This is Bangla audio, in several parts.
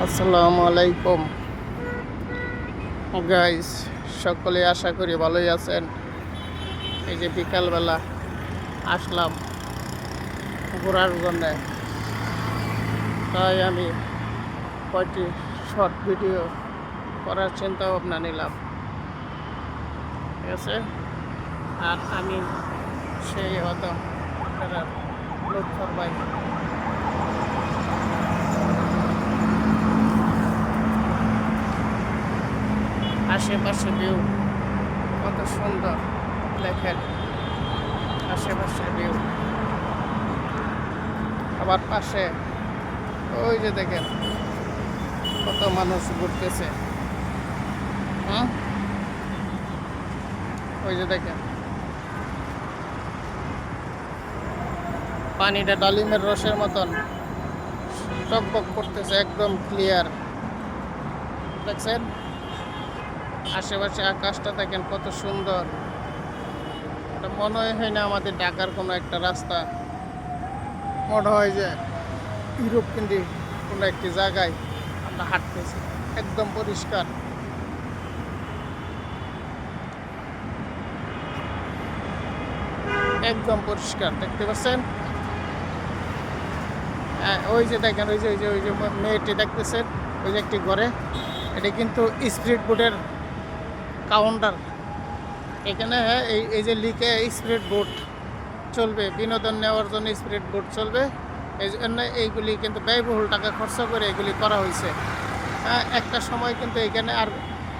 আসসালামু আলাইকুম। গাইস সকলে আশা করি ভালোই আছেন। এই যে বিকালবেলা আসলাম ঘোরার জন্যে। তাই আমি কয়টি শর্ট ভিডিও করার চিন্তা ভাবনা নিলাম। ঠিক আছে? আর আমি সেই হতো লুৎফর ভাই আশেপাশে ভিউ কত সুন্দর লেখেন আশেপাশে ভিউ আবার পাশে, ওই যে দেখেন কত মানুষ ঘুরতেছে। হুম? ওই যে দেখেন। পানিটা ডালিমের রসের মতন। টকবক করতেছে, একদম ক্লিয়ার দেখছেন? আশেপাশে আকাশটা দেখেন কত সুন্দর। এটা মনে হয় না আমাদের ঢাকার কোনো একটা রাস্তা। মনে হয় যে ইউরোপ কিন্তু কোনো একটি জায়গায় আমরা হাঁটতেছি। একদম পরিষ্কার। একদম পরিষ্কার দেখতে পাচ্ছেন? হ্যাঁ, ওই যে দেখেন ওই যে ওই যে ওই যে মেয়েটি দেখতেছেন? ওই যে একটি ঘরে। এটা কিন্তু স্পিড বোটের কাউন্টার এখানে এই এই যে লিখে স্পিড বোট চলবে বিনোদন নেওয়ার জন্য স্পিড বোট চলবে। এই জন্য এইগুলি কিন্তু ব্যয়বহুল টাকা খরচ করে এগুলি করা হয়েছে। হ্যাঁ, একটা সময় কিন্তু এখানে আর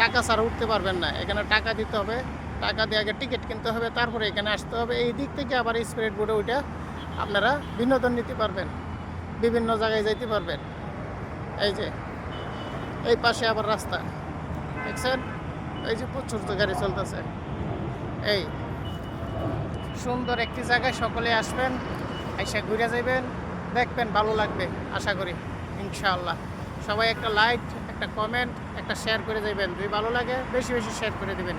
টাকা ছাড়া উঠতে পারবেন না। এখানে টাকা দিতে হবে টাকা দিয়ে আগে টিকিট কিনতে হবে তারপরে এখানে আসতে হবে। এই দিক থেকে আবার স্পিড বোটে ওইটা আপনারা বিনোদন নিতে পারবেন বিভিন্ন জায়গায় যাইতে পারবেন। এই যে এই পাশে আবার রাস্তা। দেখছেন? এই যে প্রচুর তো গাড়ি চলতেছে। এই, সুন্দর একটি জায়গায় সকলে আসবেন এসে ঘুরে যাবেন দেখবেন ভালো লাগবে, আশা করি, ইনশাআল্লাহ। সবাই একটা লাইক, একটা কমেন্ট, একটা শেয়ার করে যাবেন যদি ভালো লাগে, বেশি বেশি শেয়ার করে দিবেন।